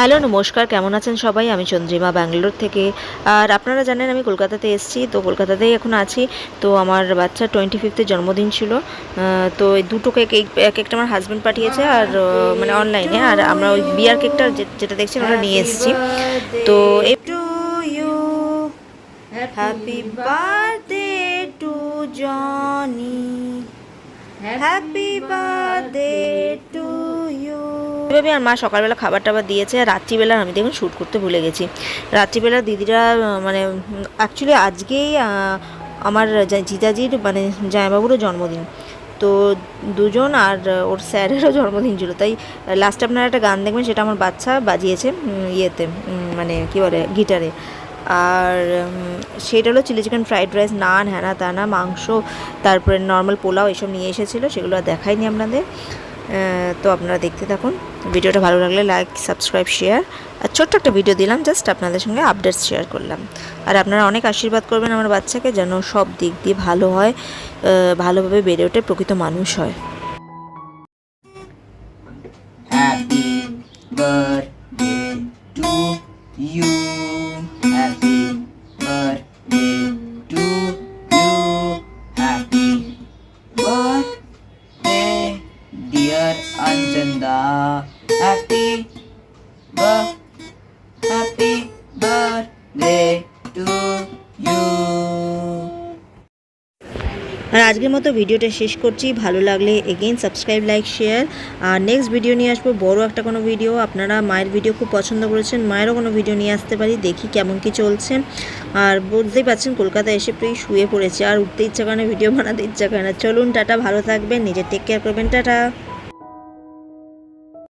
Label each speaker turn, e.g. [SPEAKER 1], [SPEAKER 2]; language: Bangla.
[SPEAKER 1] হ্যালো, নমস্কার। কেমন আছেন সবাই? আমি চন্দ্রিমা ব্যাঙ্গালোর থেকে। আর আপনারা জানেন আমি কলকাতাতে এসেছি। তো কলকাতাতেই এখন আছি। তো আমার বাচ্চা টোয়েন্টি ফিফথের জন্মদিন ছিল। তো এই দুটো কেক এই এক একটা আমার হাজব্যান্ড পাঠিয়েছে আর মানে অনলাইনে আর আমরা ওই বিয়ার কেকটা যেটা দেখছেন ওটা নিয়ে এসেছি। তো you happy birthday to Johnny happy birthday to you এভাবে আর মা সকালবেলা খাবার টাবার দিয়েছে, আর রাত্রিবেলা আমি দেখুন শ্যুট করতে ভুলে গেছি। রাত্রিবেলা দিদিরা মানে অ্যাকচুয়ালি আজকেই আমার জিজাজির মানে জামাইবাবুরও জন্মদিন। তো দুজন আর ওর স্যারেরও জন্মদিন ছিল। তাই লাস্টে আপনারা একটা গান দেখবেন, সেটা আমার বাচ্চা বাজিয়েছে ইয়েতে মানে কী বলে, গিটারে। আর সেটা হলো chilli chicken fried rice, naan, হ্যানা তানা মাংস, তারপরে নর্মাল পোলাও এসব নিয়ে এসেছিল, সেগুলো আর দেখাইনি আপনাদের। তো আপনারা দেখতে থাকুন। ভিডিওটা ভালো লাগলে লাইক সাবস্ক্রাইব শেয়ার আর ছোট্ট একটা ভিডিও দিলাম জাস্ট আপনাদের সঙ্গে আপডেটস শেয়ার করলাম। আর আপনারা অনেক আশীর্বাদ করবেন আমার বাচ্চাকে, যেন সব দিক দিয়ে ভালো হয় ভালোভাবে বেড়ে ওঠে, প্রকৃত মানুষ হয়।
[SPEAKER 2] Anjanda. Happy birthday. Happy birthday to you.
[SPEAKER 1] আর আজকের মতো ভিডিওটা শেষ করছি। ভালো লাগলে এগেইন সাবস্ক্রাইব লাইক শেয়ার আর নেক্সট ভিডিও নিয়ে আসব। বড় একটা কোনো ভিডিও আপনারা মায়ের ভিডিও খুব পছন্দ করেছেন। মায়েরও কোনো ভিডিও নিয়ে আসতে পারি। দেখি কেমন কি চলছে। আর বুঝতেই পারছেন কলকাতায় এসে প্রায় শুয়ে পড়েছে। আর উঠতে ইচ্ছা করে ভিডিও বানাতে ইচ্ছা করে না। চলুন, টাটা। ভালো থাকবেন। নিজের টেক কেয়ার করবেন। টাটা।